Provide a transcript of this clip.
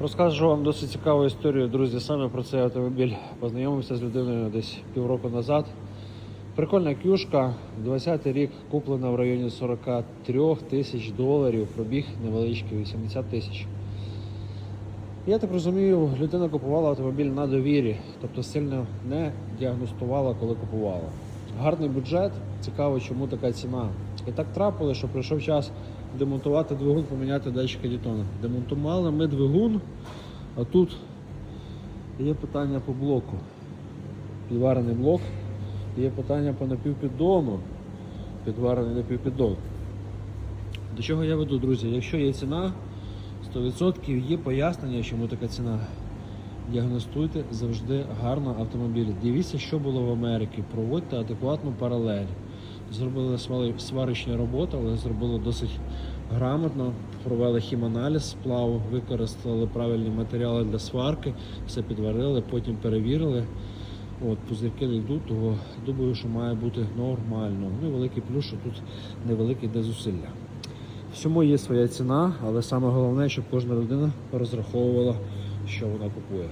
Розкажу вам досить цікаву історію, друзі. Саме про цей автомобіль познайомився з людиною десь півроку назад. Прикольна кюшка, 20-й рік куплена в районі 43 тисяч доларів, пробіг невеличкий 80 тисяч. Я так розумію, людина купувала автомобіль на довірі, тобто сильно не діагностувала, коли купувала. Гарний бюджет, цікаво, чому така ціна. І так трапило, що прийшов час демонтувати двигун, поміняти датчики Дітона. Демонтували ми двигун, а тут є питання по блоку. Підварений блок, є питання по напівпіддону, підварений напівпіддон. До чого я веду, друзі? Якщо є ціна, 100% є пояснення, чому така ціна. Діагностуйте завжди гарно автомобіль. Дивіться, що було в Америці. Проводьте адекватну паралель. Зробили сварочні роботи, але зробили досить грамотно. Провели хіманаліз сплаву, використали правильні матеріали для сварки, все підварили, потім перевірили. От, пузирки не йдуть, того думаю, що має бути нормально. Ну і великий плюс, що тут невелике йде зусилля. Всьому є своя ціна, але саме головне, щоб кожна людина розраховувала, що вона купує.